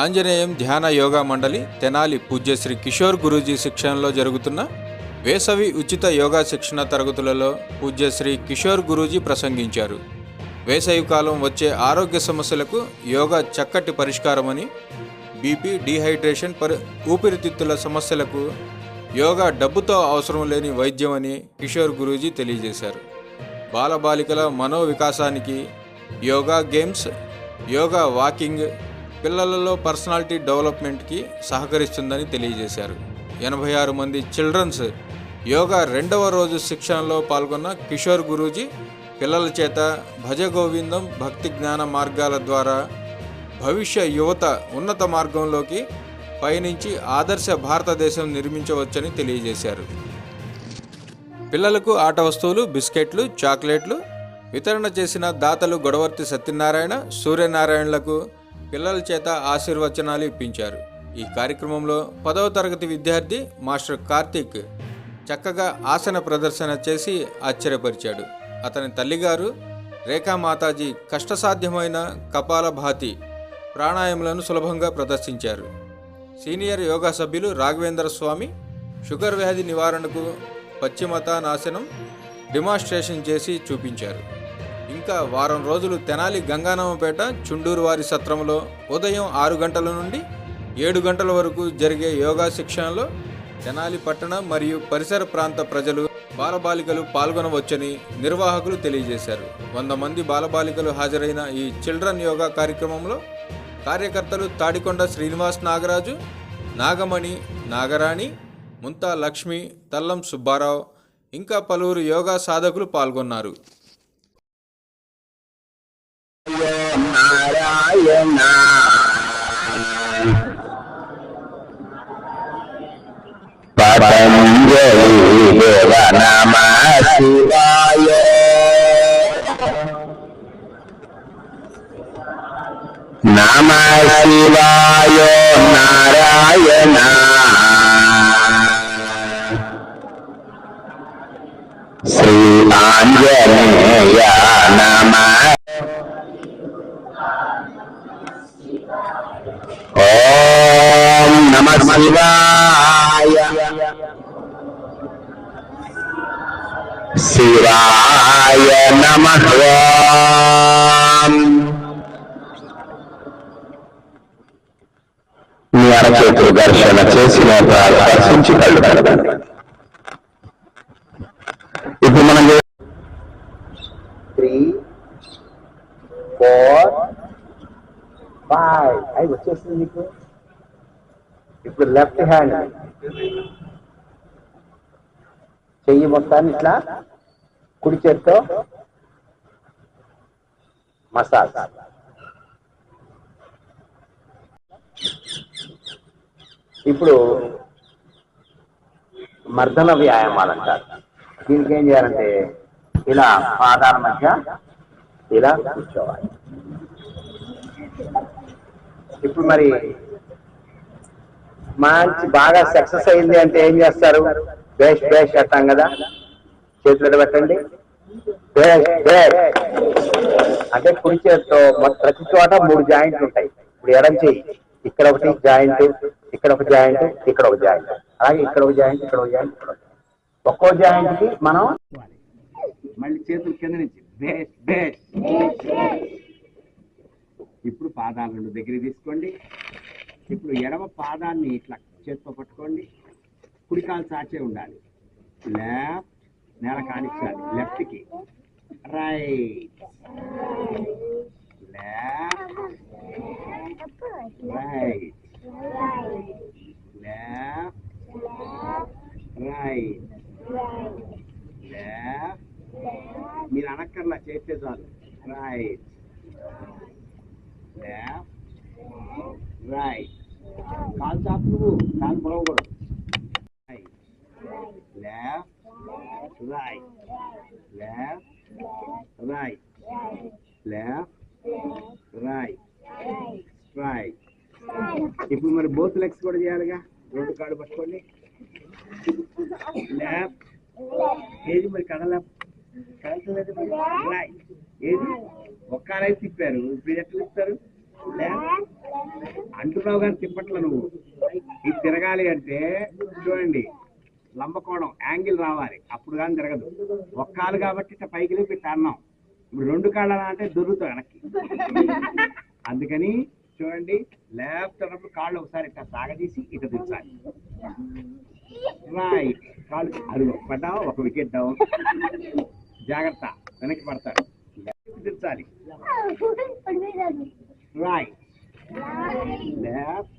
ఆంజనేయం ధ్యాన యోగా మండలి తెనాలి పూజ్యశ్రీ కిషోర్ గురూజీ శిక్షణలో జరుగుతున్న వేసవి ఉచిత యోగా శిక్షణ తరగతులలో పూజ్యశ్రీ కిషోర్ గురూజీ ప్రసంగించారు. వేసవి కాలం వచ్చే ఆరోగ్య సమస్యలకు యోగా చక్కటి పరిష్కారమని బీపీ డీహైడ్రేషన్ పరి ఊపిరితిత్తుల సమస్యలకు యోగా డబ్బుతో అవసరం లేని వైద్యం అని కిషోర్ గురూజీ తెలియజేశారు. బాలబాలికల మనోవికాసానికి యోగా గేమ్స్ యోగా వాకింగ్ పిల్లలలో పర్సనాలిటీ డెవలప్మెంట్కి సహకరిస్తుందని తెలియజేశారు. ఎనభై ఆరు మంది చిల్డ్రన్స్ యోగా రెండవ రోజు శిక్షణలో పాల్గొన్న కిషోర్ గురూజీ పిల్లల చేత భజ గోవిందం భక్తి జ్ఞాన మార్గాల ద్వారా భవిష్య యువత ఉన్నత మార్గంలోకి పయనించి ఆదర్శ భారతదేశం నిర్మించవచ్చని తెలియజేశారు. పిల్లలకు ఆట వస్తువులు బిస్కెట్లు చాక్లెట్లు వితరణ చేసిన దాతలు గొడవర్తి సత్యనారాయణ సూర్యనారాయణలకు పిల్లల చేత ఆశీర్వచనాలు ఇప్పించారు. ఈ కార్యక్రమంలో పదవ తరగతి విద్యార్థి మాస్టర్ కార్తీక్ చక్కగా ఆసన ప్రదర్శన చేసి ఆశ్చర్యపరిచాడు. అతని తల్లిగారు రేఖా మాతాజీ కష్టసాధ్యమైన కపాలభాతి ప్రాణాయాములను సులభంగా ప్రదర్శించారు. సీనియర్ యోగా సభ్యులు రాఘవేంద్ర స్వామి షుగర్ వ్యాధి నివారణకు పశ్చిమత నాశనం డిమాన్స్ట్రేషన్ చేసి చూపించారు. ఇంకా వారం రోజులు తెనాలి గంగానమ్మపేట చుండూరు వారి సత్రంలో ఉదయం ఆరు గంటల నుండి ఏడు గంటల వరకు జరిగే యోగా శిక్షణలో తెనాలి పట్టణ మరియు పరిసర ప్రాంత ప్రజలు బాలబాలికలు పాల్గొనవచ్చని నిర్వాహకులు తెలియజేశారు. వంద మంది బాలబాలికలు హాజరైన ఈ చిల్డ్రన్ యోగా కార్యక్రమంలో కార్యకర్తలు తాడికొండ శ్రీనివాస్ నాగరాజు నాగమణి నాగరాణి ముంతా లక్ష్మి తల్లం సుబ్బారావు ఇంకా పలువురు యోగా సాధకులు పాల్గొన్నారు. నారాయణ. పతంజలి దేవ నమ శివాయ నమ శివాయ నారాయణ. శ్రీ ఆంజనే నమ ఓం నమ శివాయ శివాయ నమ. మీ అరచేతులు ఘర్షణ చేసిన దర్శించి కళ్ళు ఇప్పుడు మనం త్రీ ఫోర్ ఫైవ్ అవి వచ్చేస్తుంది మీకు ఇప్పుడు లెఫ్ట్ హ్యాండ్ చెయ్యి మొత్తాన్ని ఇట్లా కుడి చేత్తో మసాజ్. ఇప్పుడు మర్దన వ్యాయామాలు అంటారు. దీనికి ఏం చేయాలంటే ఇలా పాదాల మధ్య ఇలా కూర్చోవాలి. ఇప్పుడు మరి మంచి బాగా సక్సెస్ అయింది అంటే ఏం చేస్తారు? బేష్ బేష్ అంటాం కదా. చేతులు పెట్టండి. అంటే కుడి చేతితో ప్రతి చోట మూడు జాయింట్లు ఉంటాయి. ఇప్పుడు ఎడం చేయి ఇక్కడ ఒకటి జాయింట్ ఇక్కడ ఒక జాయింట్ ఇక్కడ ఒక జాయింట్. అలాగే ఇక్కడ ఒక జాయింట్ ఇక్కడ ఒక జాయింట్ ఇక్కడ ఒక్కో జాయింట్. కి మనం మళ్ళీ చేతులు కింద నుంచి. ఇప్పుడు పాదాలు రెండు దగ్గర తీసుకోండి. ఇప్పుడు ఎడమ పాదాన్ని ఇట్లా చేతితో పట్టుకోండి. కుడి కాలు చాచే ఉండాలి. లెఫ్ట్ నేల కానిచ్చాలి. లెఫ్ట్కి right. Left. Right left right మీరు అనక్కర్లా చేస్తే చాలు. రైట్. left, right. కాలు చాపు నువ్వు. కాలు పొడవకూడదు. right, left, right, left, right, left, right, right. ఇప్పుడు మరి బోత్ లెగ్స్ కూడా చేయాలిగా? రెండు కాడు పట్టుకోండి. లెఫ్ట్ ఏది మరి కదల కదలలేదు రైట్ ఏది? ఒక్క రైట్ తిప్పారు. ఇప్పుడు ఎట్లా తిప్పారు? అంటున్నావు కానీ తిప్పట్ల నువ్వు. ఇది తిరగాలి అంటే చూడండి. లంబకోణం యాంగిల్ రావాలి. అప్పుడు కానీ తిరగదు ఒక్క కాలు కాబట్టి ఇట్లా పైకి లేపి ఇట్లా అన్నాం ఇప్పుడు రెండు కాళ్ళు అంటే దొరుకుతావు వెనక్కి. అందుకని చూడండి లెఫ్ట్ అన్నప్పుడు కాళ్ళు ఒకసారి ఇట్లా సాగదీసి ఇట్లా దించాలి. రైట్ కాళ్ళు అది పడ్డావు? ఒక వికెట్ డౌన్ జాగ్రత్త. వెనక్కి లెఫ్ట్ దించాలి. రైట్ left,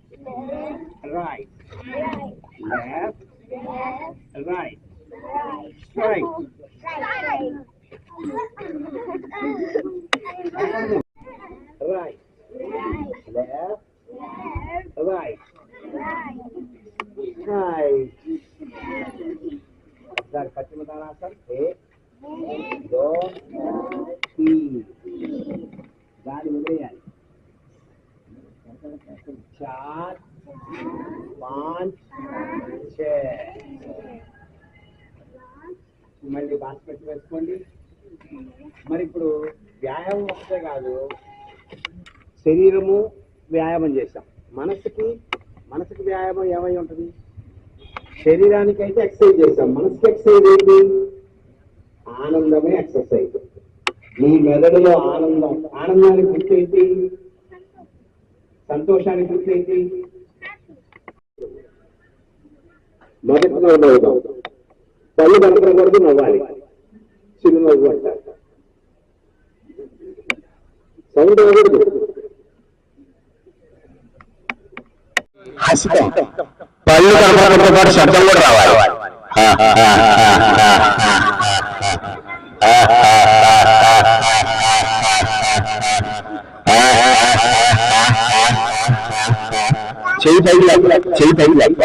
వ్యాయామం ఒకటే కాదు. శరీరము వ్యాయామం చేసాం మనసుకి మనసుకి వ్యాయామం ఏమై ఉంటుంది? శరీరానికి అయితే ఎక్సర్సైజ్ చేశాం. మనసుకి ఎక్సర్సైజ్ ఏంటి? ఆనందమే ఎక్సర్సైజ్. మీ మెదడులో ఆనందం. ఆనందానికి గుర్తు ఏంటి? సంతోషానికి గుర్తు ఏంటి? మొదటి నవ్వుదాం. పళ్ళు కనపడకూడదు నవ్వాలి. చిరునవ్వు అంటారు. సౌండ్ అవ్వకూడదు హసితం పళ్ళు కనపడడంతో పాటు శబ్దం కూడా రావాలి చెయ్యి పైకి లేక చెయ్యి పైకి లేక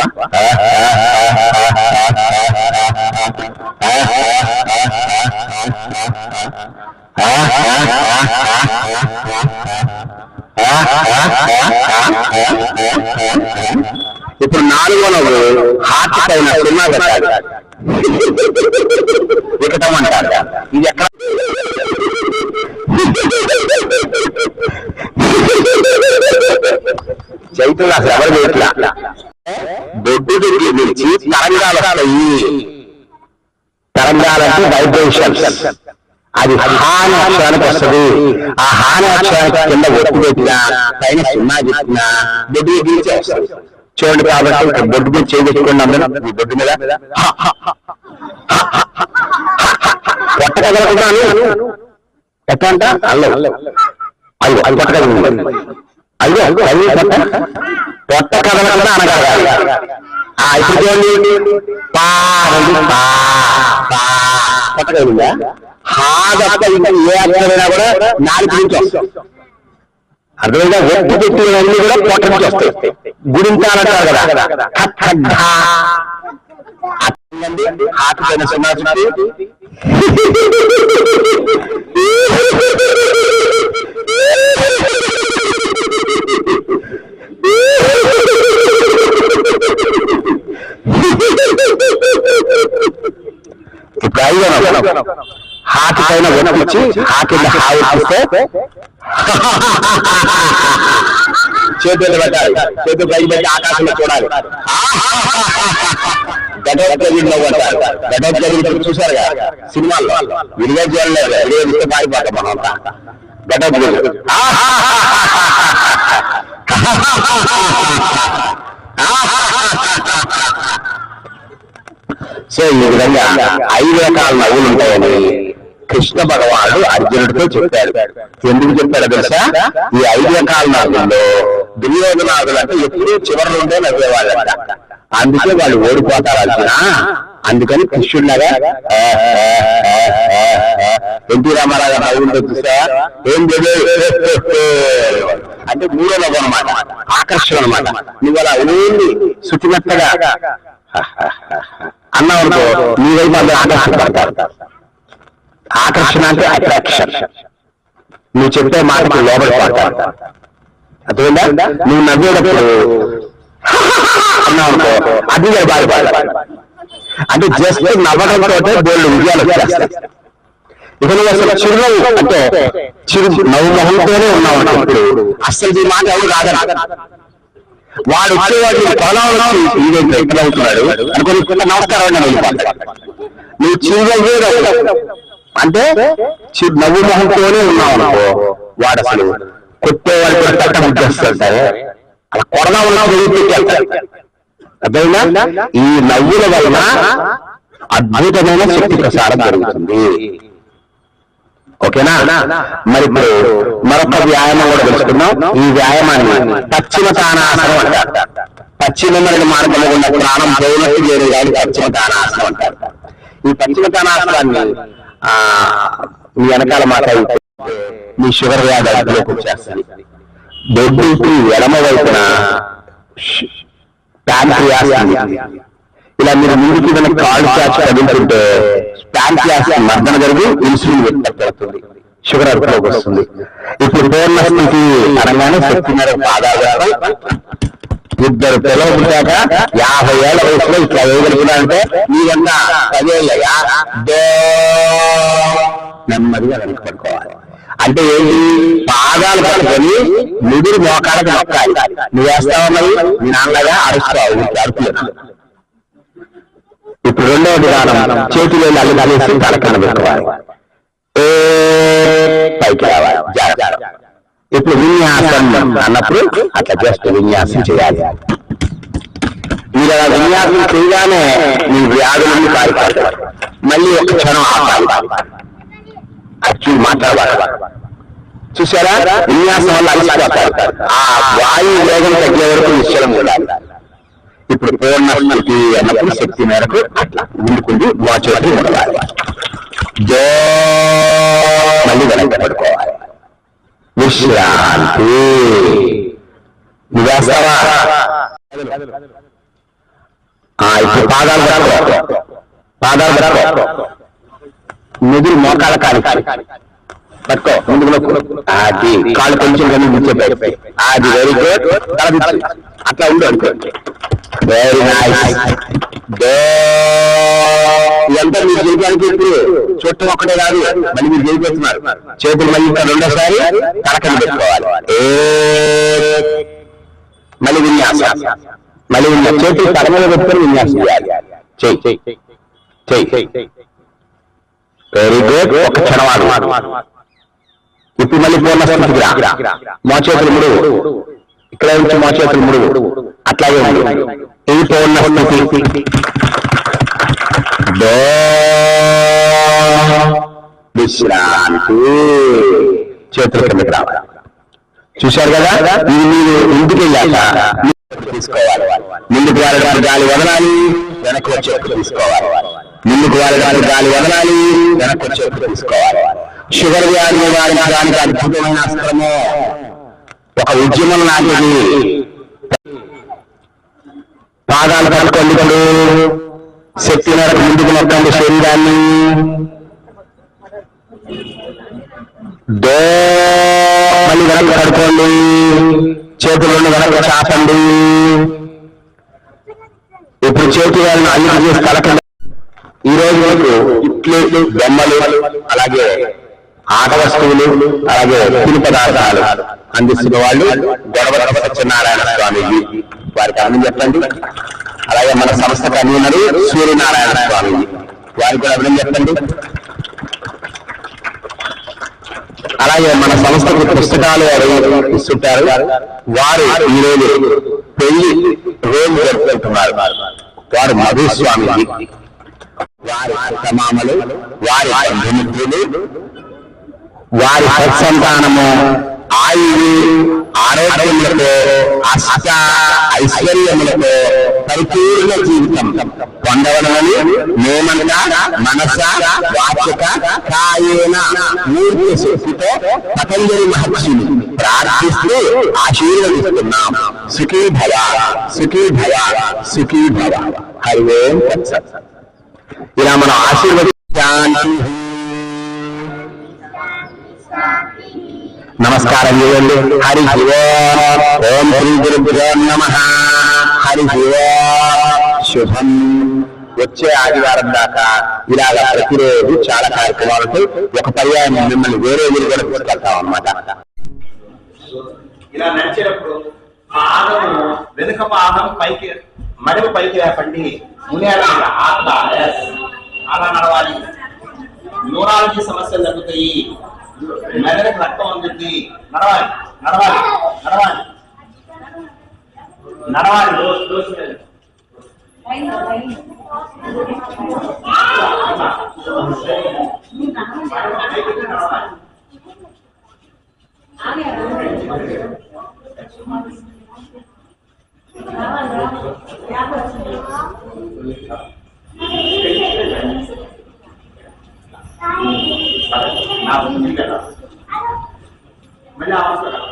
ఇప్పుడు నాలుగో నవ్వు హార్ట్ పైన సున్నా పెట్టాలి. వికటం అంటారు ఇది ఎక్కడ? చైతన్య అసలు ఎవరు చేయట్లా బొడ్డు దగ్గర నుంచి తరంగాలు వస్తాయి. తరంగాలంటే వైబ్రేషన్స్ అది హాని అక్షరానికి వస్తుంది ఆ హాని అక్షరానికి కింద ఒట్టు పెట్టినా పైన సున్నా చెప్పినా బొడ్డు దగ్గర వస్తుంది చూడండి కాబట్టి బొడ్డు మీద చేయి పెట్టుకోండి బొడ్డు మీద పొట్ట కదలకుండాను ఎట్లా అంట? అల్లం. అల్లు. అది పొట్ట కదలండి అయ్యో అల్లు. పొట్ట. పొట్ట కదలకుండా అనగలగాలి ఆ ఇప్పుడు చూడండి. పా అనేది పా పా. పొట్ట కదిలిందా ఏ అక్షరమైనా కూడా నాలుగు నుంచి వస్తాం ఒట్టు పెట్టినవన్నీ కూడా పొట్ట నుంచి వస్తాయి గుడించాలంటారు కదా. పైన సున్నా ఇప్పుడు ఐదో హాకి పైన ఒప్పించి హాకి హాయి ఇస్తే చేతులు పెట్టాలి. చేతులు పైకి పెట్టి ఆకాశంలో చూడాలి. పడతారు చూశారుగా సినిమాల్లో. విడిగా చూడలేదు. విడిగా ఇస్తే పారిపోతాం మనం అంతా. ఘటోత్కజుడు సో ఈ విధంగా ఐదు రకాల నవ్వులు ఉంటాయని కృష్ణ భగవానుడు అర్జునుడితో చెప్పాడు. ఎందుకు చెప్పాడు తెలుసా? ఈ ఐదు రకాల నవ్వుల్లో దుర్యోధనాథులు అంటే ఎప్పుడూ చివరి నుండే నవ్వేవాళ్ళంట. అందుకే వాళ్ళు ఓడిపోతారు అర్జున. అందుకని కృష్ణుడిలాగా ఎన్టీ రామారావు గారు నవ్వుంటూ చూసా ఏం తెలియదు అంటే మూడో నవ్వు అనమాట ఆకర్షణ అనమాట నువ్వు అలా ఓన్లీ శుచిమెత్తగా అన్నావు అనుకో నీ వైపు అందరూ ఆకర్షింపడతారు ఆకర్షణ అంటే అట్రాక్షన్ నువ్వు చెప్పే మాటకు లోపల పడతారు. అర్థమైందా? నువ్వు నవ్వేటప్పుడు అన్నావు అనుకో అది కూడా బాధపడతారు అంటే జస్ట్ నవ్వడంతో బోల్డ్ విజయాలు వచ్చేస్తాయి. ఇక నువ్వు అసలు చిరునవ్వు అంటే చిరు నవ్వు మొహంతోనే ఉన్నావు అంటే ఇప్పుడు అసలు ఈ మాట ఎవరు రాదు వాడు వచ్చేవాడు పొలం వచ్చి ఇదేంటి ఎట్లా అవుతున్నాడు? అనుకుని నమస్కారం నువ్వు చిరునవ్వు అంటే నవ్వు మొహంతోనే ఉన్నావు అనుకో వాడు అసలు కొట్టేవాడు కూడా తట్ట ముగ్గేస్తుంటారు అలా ఉన్నావు వదిలిపెట్టాడు అర్థమైందా? ఈ నవ్వుల వలన అద్భుతమైన శక్తి ప్రసారం జరుగుతుంది. ఓకేనా? మరి ఇప్పుడు మరొక వ్యాయామం కూడా తెలుసుకుందాం. ఈ వ్యాయామాన్ని పశ్చిమ తానాసనం అంటారు. పశ్చిమ మరణ మార్గంలో ఉన్న ప్రాణం పోయినట్టు చేరు కానీ పశ్చిమ తానాసనం అంటారు. ఈ పశ్చిమ తానాసనాన్ని ఆ మీ వెనకాల మాట మీ షుగర్ వ్యాధి అదుపులోకి వచ్చేస్తుంది. బొడ్డుకి ఎడమ వైపున. ఇలా మీరు ముందుకి కాళ్ళు చాచి కదులుతుంటే ప్యాంక్రియాస్ మర్దన జరిగి ఇన్సులిన్ ఉత్పత్తి షుగర్ అదుపులోకి వస్తుంది. ఇప్పుడు పూర్ణ స్థితి అనగానే శక్తి మేర పాదాలు ఇద్దరు పిల్లలు పుట్టాక యాభై ఏళ్ళ వయసులో ఇట్లా వేయగలుగుతారంటే మీరన్నా పదేళ్ళయా దో నెమ్మదిగా వెనక్కి పడుకోవాలి. అంటే ఏంటి? పాదాలు పట్టుకొని ముదురు మోకాలకు నొక్కాలి. నువ్వు వేస్తావన్నది మీ నాన్నగా అరుస్తావు. ఊరికే అరుపులేదు ఇప్పుడు రెండవ విధానం చేతిలో అల్లు కలిసి తలకన్న పెట్టుకోవాలి ఏ పైకి రావాలి? ఇప్పుడు విన్యాసం అన్నప్పుడు అట్లా జస్ట్ విన్యాసం చేయాలి. మీరు అలా విన్యాసం చేయగానే మీ వ్యాధులన్నీ పారిపోతారు మళ్ళీ ఒక క్షణం ఆపాలి. అచ్చి మాట్లాడాలి చూసారా విన్యాసం వల్ల అలసిపోతారు. ఆ వాయు వేగం తగ్గే వరకు నిశ్చలం ఉండాలి. ఇప్పుడు పూర్ణ అన్నప్పుడు శక్తి మేరకు అట్లా ముందుకుండి వాచేటి ఉండవాలి. జో! మళ్ళీ వెనక్కి పడుకోవాలి విశ్రాంతి. నువ్వు ఇప్పుడు పాదాలు పట్టుకో. పాదాలు పట్టుకో. ముదురు మోకాల కాలి పట్టుకో. ముందుకు అది కాళ్ళు కొంచెం కానీ అది వెరీ గుడ్ అట్లా ఉండు అనుకోండి వెరీ నైస్ ఎంత మీరు చేయడానికి ఇప్పుడు చుట్టం ఒక్కటే కాదు మళ్ళీ మీరు చేయిపోతున్నారు చేతులు మళ్ళీ ఇంకా రెండోసారి తలకని పెట్టుకోవాలి. ఏ. మళ్ళీ విన్యాసం. మళ్ళీ విన్యాసం. చేతులు తల పెట్టుకొని విన్యాసం చేయాలి. చెయ్యి. చెయ్యి. వెరీ గుడ్ ఒక క్షణవాడు ఇప్పుడు మళ్ళీ పూర్ణ స్థితికి రా. మా చేతులు ముడుగు ఇక్కడ నుంచి మా చేతులు ముడుగు అట్లాగే ఉంది ఇది పూర్ణ స్థితి దో విశ్రాంతి చేతుల కిందకి రావాలి చూశారు కదా ఇది మీరు ఇంటికి వెళ్ళాక తీసుకోవాలి ముందుకు వెళ్ళడానికి గాలి వదలాలి వెనక్కి వచ్చేట్టు తీసుకోవాలి ముందుకు వెళ్ళడానికి గాలి వదలాలి వెనక్కి వచ్చేట్టు తీసుకోవాలి షుగర్ వ్యాధి నివారించడానికి అద్భుతమైన అస్త్రము ఒక ఉద్యమం లాంటిది. పాదాలు పట్టుకోండి కొడు శక్తి మేరకు ముందుకు నొక్కండి శరీరాన్ని. దో మళ్ళీ వెనక్కి పడుకోండి చేతులను వెనక చాపండి. ఇప్పుడు చేతి వాళ్ళని అన్ని చేసి కలకండి ఈ రోజు వరకు ఇట్లు బొమ్మలు అలాగే ఆట వస్తువులు అలాగే తిని పదార్థాలు అందిస్తున్న వాళ్ళు గొడవ సత్యనారాయణ స్వామీజీ వారికి అన్నం చెప్పండి. అలాగే మన సంస్థ కన్వీనరు సూర్యనారాయణ స్వామీజీ వారికి కూడా అభినందన చెప్పండి. అలాగే మన సంస్థకు పుస్తకాలు ఇస్తుంటారు వారు ఈరోజు పెళ్ళి రోజు జరుపుకుంటున్నారు. వారు మధుస్వామి. వారి సమామలు వారి బంధుమిత్రులు వారి సత్సంతానము ఆయువు ఆరోగ్యములతో అష్ట ఐశ్వర్యములతో పరిపూర్ణ జీవితం. పొందవడమని మేమంతా మనస వాచక కాయేన మూర్తి శక్తితో పతంజలి మహర్షిని ప్రార్థిస్తూ ఆశీర్వదిస్తున్నాం. సుఖీ భవ సుఖీ భవ సుఖీ భవ. హరి ఓం ఇలా మనం ఆశీర్వదించాలి చేయండి హరి శివ. ఓం శ్రీ గురుభ్యో నమ. హరి శివ. శుభం. వచ్చే ఆదివారం దాకా ఇలాగ ప్రతిరోజు చాలా కార్యక్రమాలు ఒక పర్యాయం మిమ్మల్ని వేరే ఊరు కూడా తీసుకెళ్తాం అనమాట ఇలా నడిచేటప్పుడు పాదము వెనుక పాదం పైకి మడిమ పైకి లేపండి. మునేల అలా నడవాలి. న్యూరాలజీ సమస్యలు తగ్గుతాయి. మెదడుకి రక్తం అందుతుంది నడవాలి నడవాలి నడవాలి నడవాలి రోజు రోజు మీద. నడవాలి మళ్ళీ అవసరం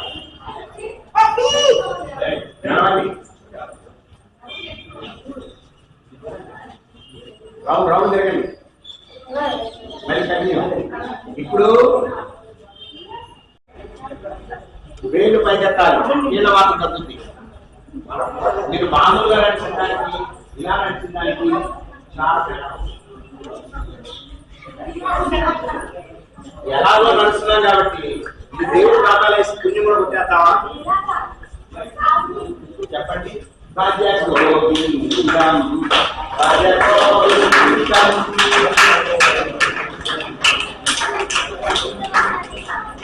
రౌండ్ రౌండ్ తిరగండి మళ్ళీ కంటిన్యూ ఇప్పుడు వేలు పైకెత్తాలి నీళ్ళ వాటర్ తగ్గుతుంది మీరు మామూలుగా దానికి ఇలా నడిచడానికి చాలా తేడా ఎలాగో నడుస్తున్నాం కాబట్టి ఇది దేవుడు ఖాతాలో వేసి పుణ్యం కూడా కొట్టేస్తావా చెప్పండి భజ గోవిందం, భజ గోవిందం.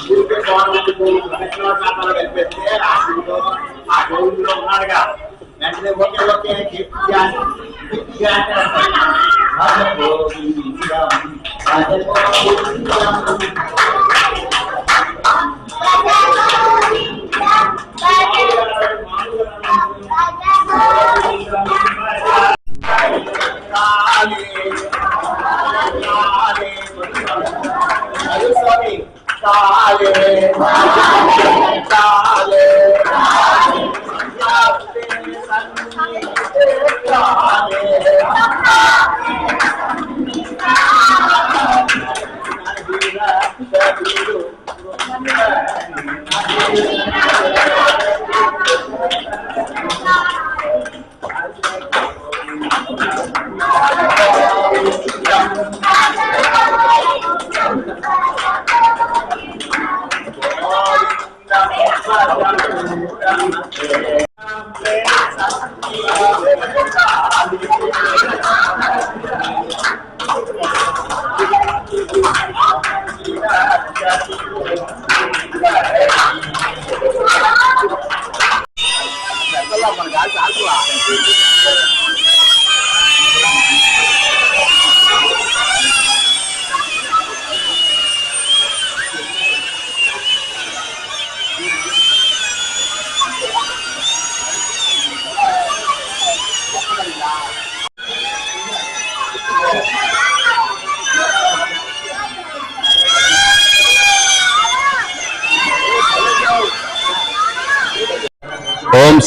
ఊరికే గవర్నమెంట్ భూమి ప్రదక్షిణ ఖాతాలో కలిపేస్తే ఆ ఊరిలో ఆ గోవిందులో ఉన్నాడుగా వెంటనే ఓకే ఓకే గట్టిగా గట్టిగా అంటారు. భజ గోవిందం, భజ గోవిందం. ఓం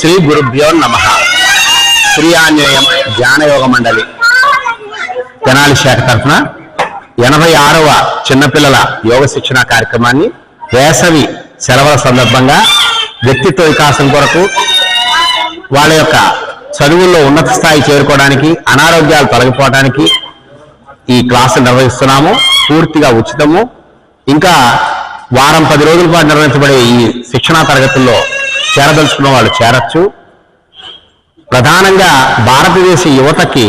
శ్రీ గురుభ్యో నమ. శ్రీ ఆంజనేయం ధ్యానయోగ మండలి తెనాలి శాఖ తరఫున ఎనభై ఆరవ చిన్నపిల్లల యోగ శిక్షణ కార్యక్రమాన్ని వేసవి సెలవుల సందర్భంగా వ్యక్తిత్వ వికాసం కొరకు వాళ్ళ యొక్క చదువుల్లో ఉన్నత స్థాయి చేరుకోవడానికి అనారోగ్యాలు తొలగిపోవడానికి ఈ క్లాసు నిర్వహిస్తున్నాము. పూర్తిగా ఉచితము. ఇంకా వారం పది రోజుల పాటు నిర్వహించబడే ఈ శిక్షణా తరగతుల్లో చేరదలుచుకున్న వాళ్ళు చేరచ్చు. ప్రధానంగా భారతదేశ యువతకి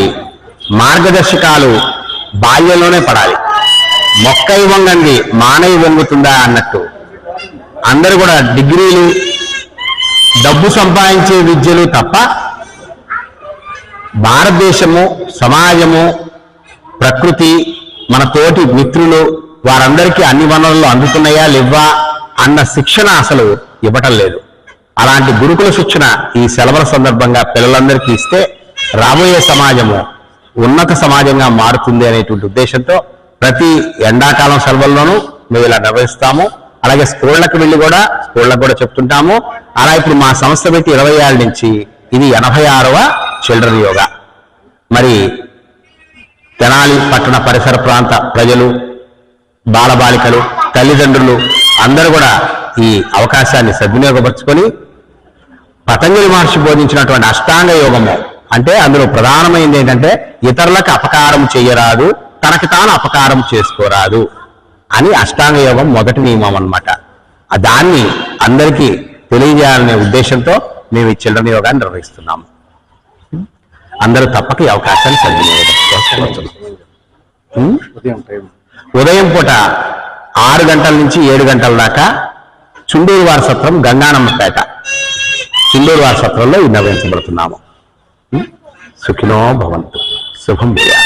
మార్గదర్శకాలు బాల్యంలోనే పడాలి. మొక్కై వంగంది మానవి వంగుతుందా అన్నట్టు. అందరూ కూడా డిగ్రీలు డబ్బు సంపాదించే విద్యలు తప్ప భారతదేశము సమాజము ప్రకృతి మన తోటి మిత్రులు వారందరికీ అన్ని వనరులు అందుతున్నాయా లేవా అన్న శిక్షణ అసలు ఇవ్వటం లేదు. అలాంటి గురుకుల శిక్షణ ఈ సెలవుల సందర్భంగా పిల్లలందరికీ ఇస్తే రాబోయే సమాజము ఉన్నత సమాజంగా మారుతుంది అనేటువంటి ఉద్దేశంతో ప్రతి ఎండాకాలం సెలవుల్లోనూ మేము ఇలా నిర్వహిస్తాము. అలాగే స్కూళ్ళకి వెళ్ళి కూడా స్కూళ్ళకు కూడా చెప్తుంటాము. అలా ఇప్పుడు మా సంస్థ పెట్టి ఇరవై ఏళ్ళ నుంచి ఇది ఎనభై ఆరవ చిల్డ్రన్ యోగా. మరి తెనాలి పట్టణ పరిసర ప్రాంత ప్రజలు బాలబాలికలు తల్లిదండ్రులు అందరూ కూడా ఈ అవకాశాన్ని సద్వినియోగపరుచుకొని పతంజలి మహర్షి బోధించినటువంటి అష్టాంగ యోగము. అంటే అందులో ప్రధానమైనది ఏంటంటే ఇతరులకు అపకారం చేయరాదు తనకి తాను అపకారం చేసుకోరాదు అని అష్టాంగ యోగం మొదటి నియమం అన్నమాట. ఆ దాన్ని అందరికీ తెలియజేయాలనే ఉద్దేశంతో మేము ఈ చిల్డ్రన్ యోగాన్ని నిర్వహిస్తున్నాము అందరూ తప్పక ఈ అవకాశాన్ని సద్వినియోగం? ఉదయం పూట ఆరు గంటల నుంచి ఏడు గంటల దాకా చుండూరు వారసత్వం గంగానమ్మపేట చుండూరు వారసత్వంలో ఇది నిర్వహించబడుతున్నాము సుఖినో భవంతు. శుభం భూయా